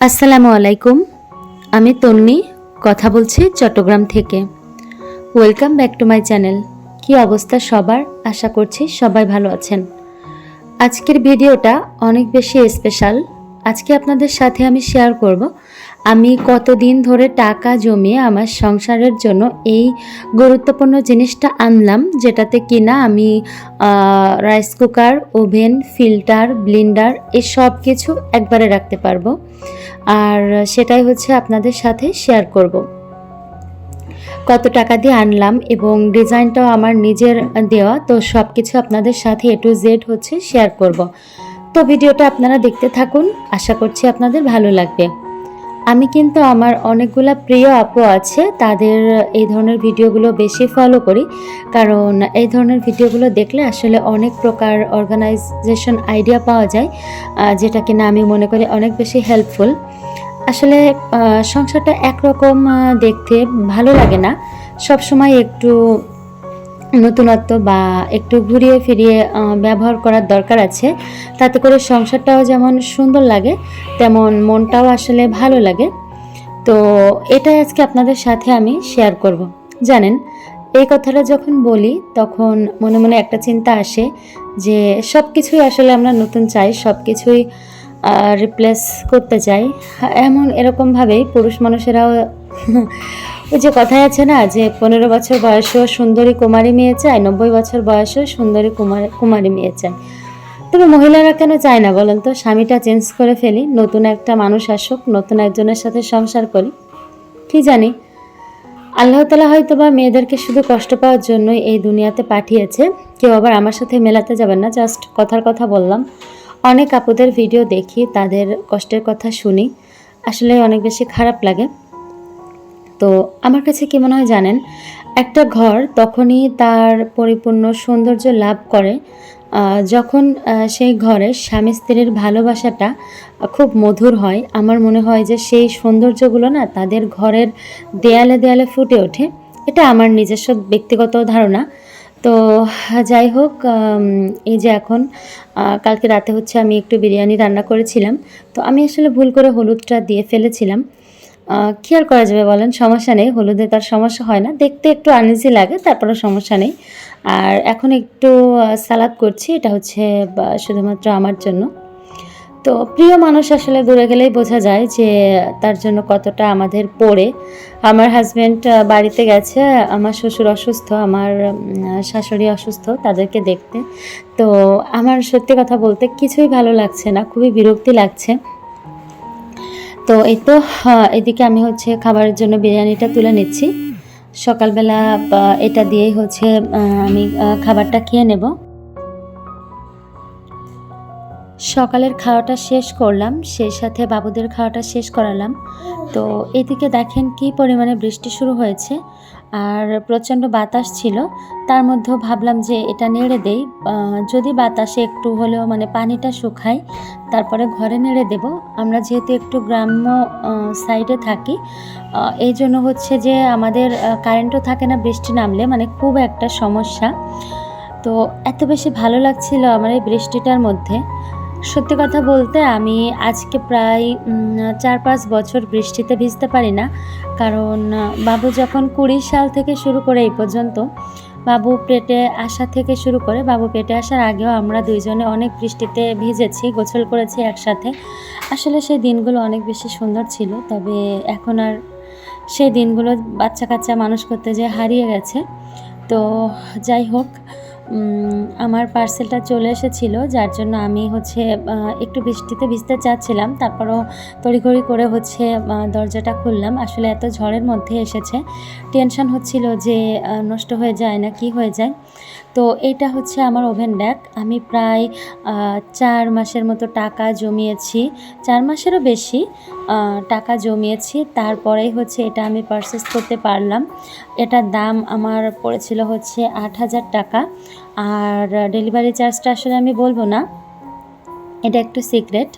আসসালামু আলাইকুম। আমি তন্নি কথা বলছি চট্টগ্রাম থেকে। Welcome back to my channel কি অবস্থা সবার? আশা করছি সবাই ভালো আছেন। আজকের ভিডিওটা অনেক বেশি স্পেশাল আজকে আপনাদের সাথে আমি শেয়ার করব, আমি কতদিন ধরে টাকা জমিয়ে আমার সংসারের জন্য এই গুরুত্বপূর্ণ জিনিসটা আনলাম, যেটাতে কিনা আমি rice cooker oven filter blender এই সব কিছু একবারে রাখতে পারব। আর সেটাই হচ্ছে আপনাদের সাথে শেয়ার করব। কত টাকা দিয়ে আনলাম এবং ডিজাইনটাও আমার নিজের দেওয়া, তো সব কিছু আপনাদের সাথে এ টু জেড হচ্ছে শেয়ার করব। তো ভিডিওটা আপনারা দেখতে থাকুন, আশা করছি আপনাদের ভালো লাগবে। আমি কিন্তু আমার অনেকগুলা প্রিয় আপু আছে, তাদের এই ধরনের ভিডিওগুলো বেশি ফলো করি, কারণ এই ধরনের ভিডিওগুলো দেখলে আসলে অনেক প্রকার অর্গানাইজেশন আইডিয়া পাওয়া যায় যেটা কিনা আমি মনে করি অনেক বেশি হেল্পফুল আসলে সংসারটা একরকম দেখতে ভালো লাগে না। সব সময় একটু নতুনত্ব বা একটু ঘুরিয়ে ফিরিয়ে ব্যবহার করার দরকার আছে। তাতে করে সংসারটাও যেমন সুন্দর লাগে, তেমন মনটাও আসলে ভালো লাগে। তো এটাই আজকে আপনাদের সাথে আমি শেয়ার করব। জানেন, এই কথাটা যখন বলি, তখন মনে মনে একটা চিন্তা আসে যে সব কিছুই আসলে আমরা নতুন চাই সব কিছুই রিপ্লেস করতে চাই। এমন এরকমভাবেই পুরুষ মানুষেরাও ওই যে কথায় আছে না যে, পনেরো বছর বয়সেও সুন্দরী কুমারী মেয়ে চায়, নব্বই বছর বয়সেও সুন্দরী কুমারী কুমারী মেয়ে চায়। তবে মহিলারা কেন চায় না বলেন তো? স্বামীটা চেঞ্জ করে ফেলি, নতুন একটা মানুষ আসুক, নতুন একজনের সাথে সংসার করি। কি জানি? আল্লাহ তালা হয়তো বা মেয়েদেরকে শুধু কষ্ট পাওয়ার জন্যই এই দুনিয়াতে পাঠিয়েছে। কেউ আবার আমার সাথে মেলাতে যাবেন না জাস্ট কথার কথা বললাম। অনেক আপুদের ভিডিও দেখি, তাদের কষ্টের কথা শুনি। আসলে অনেক বেশি খারাপ লাগে। তো আমার কাছে কি মনে হয় জানেন, একটা ঘর তখনই তার পরিপূর্ণ সৌন্দর্য লাভ করে যখন সেই ঘরে স্বামী স্ত্রীর ভালোবাসাটা খুব মধুর হয়। আমার মনে হয় যে সেই সৌন্দর্যগুলো না তাদের ঘরের দেয়ালে দেয়ালে ফুটে ওঠে। এটা আমার নিজস্ব ব্যক্তিগত ধারণা। তো, যাই হোক এই যে এখন কালকে রাতে হচ্ছে আমি একটু বিরিয়ানি রান্না করেছিলাম। তো আমি আসলে ভুল করে হলুদটা দিয়ে ফেলেছিলাম। কী আর করা যাবে বলেন? সমস্যা নেই, হলুদে তার সমস্যা হয় না। দেখতে একটু আনিজি লাগে তারপরে সমস্যা নেই। আর এখন একটু সালাদ করছি, এটা হচ্ছে শুধুমাত্র আমার জন্য। তো প্রিয় মানুষ আসলে দূরে গেলেই বোঝা যায় যে তার জন্য কতটা আমাদের পড়ে। আমার হাজব্যান্ড বাড়িতে গেছে, আমার শ্বশুর অসুস্থ, আমার শাশুড়ি অসুস্থ তাদেরকে দেখতে। তো আমার সত্যি কথা বলতে কিছুই ভালো লাগছে না, খুবই বিরক্তি লাগছে। তো এই তো এদিকে আমি হচ্ছে খাবারের জন্য বিরিয়ানিটা তুলে নিচ্ছি। সকালবেলা এটা দিয়েই হচ্ছে আমি খাবারটা খেয়ে নেব। সকালের খাওয়াটা শেষ করলাম, সেই সাথে বাবুদের খাওয়াটা শেষ করালাম। তো এদিকে দেখেন কি পরিমাণে বৃষ্টি শুরু হয়েছে, আর প্রচণ্ড বাতাস ছিল। তার মধ্যেও ভাবলাম যে এটা নেড়ে দেই যদি বাতাসে একটু হলেও মানে পানিটা শুকায়, তারপরে ঘরে নেড়ে দেব। আমরা যেহেতু একটু গ্রাম্য সাইডে থাকি এই জন্য হচ্ছে যে আমাদের কারেন্টও থাকে না বৃষ্টি নামলে মানে খুব একটা সমস্যা। তো এত বেশি ভালো লাগছিল আমার এই বৃষ্টিটার মধ্যে। সত্যি কথা বলতে আমি আজকে প্রায় চার পাঁচ বছর বৃষ্টিতে ভিজতে পারি না। কারণ বাবু যখন কুড়ি সাল থেকে শুরু করে এই পর্যন্ত, বাবু পেটে আসা থেকে শুরু করে, বাবু পেটে আসার আগেও আমরা দুইজনে অনেক বৃষ্টিতে ভিজেছি গোসল করেছি একসাথে। আসলে সেই দিনগুলো অনেক বেশি সুন্দর ছিল, তবে এখন আর সেই দিনগুলো বাচ্চা কাচ্চা মানুষ করতে যে হারিয়ে গেছে। তো যাই হোক আমার পার্সেলটা চলে এসেছিল, যার জন্য আমি হচ্ছে একটু বৃষ্টিতে ভিজতে চাচ্ছিলাম। তারপরও তড়িঘড়ি করে হচ্ছে দরজাটা খুললাম। আসলে এত ঝড়ের মধ্যে এসেছে। টেনশন হচ্ছিল যে নষ্ট হয়ে যায় না কি হয়ে যায়। তো এটা হচ্ছে আমার ওভেন ড্যাক আমি প্রায় চার মাসের মতো টাকা জমিয়েছি। চার মাসেরও বেশি টাকা জমিয়েছি। তারপরেই হচ্ছে এটা আমি পারচেস করতে পারলাম। এটার দাম আমার পড়েছিল হচ্ছে আট হাজার টাকা। আর ডেলিভারি চার্জটা আসলে আমি বলব না। এটা একটু সিক্রেট।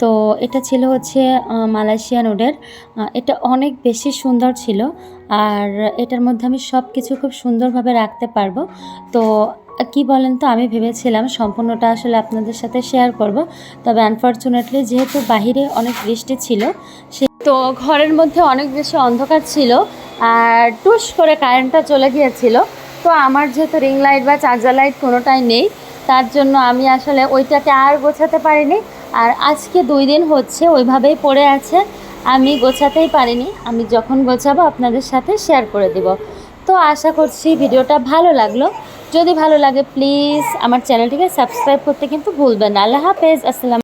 তো এটা ছিল হচ্ছে মালয়েশিয়ান আহ, এটা অনেক বেশি সুন্দর ছিল আর এটার মধ্যে আমি সব কিছু খুব সুন্দরভাবে রাখতে পারব। তো কি বলেন তো আমি ভেবেছিলাম সম্পূর্ণটা আসলে আপনাদের সাথে শেয়ার করব। তবে আনফর্চুনেটলি যেহেতু বাহিরে অনেক বৃষ্টি ছিল সে তো ঘরের মধ্যে অনেক বেশি অন্ধকার ছিল আর টুস করে কারেন্টটা চলে গিয়েছিল। তো আমার যেহেতু রিং লাইট বা চার্জার লাইট কোনোটাই নেই তার জন্য আমি আসলে ওইটাকে আর গোছাতে পারিনি। আর আজকে দুই দিন হচ্ছে ওইভাবেই পড়ে আছে। আমি গোছাতেই পারিনি। আমি যখন গোছাবো আপনাদের সাথে শেয়ার করে দিব। তো আশা করছি ভিডিওটা ভালো লাগল। যদি ভালো লাগে প্লিজ আমার চ্যানেলটিকে সাবস্ক্রাইব করতে কিন্তু ভুলবেন আল্লাহ হাফেজ। আসসালাম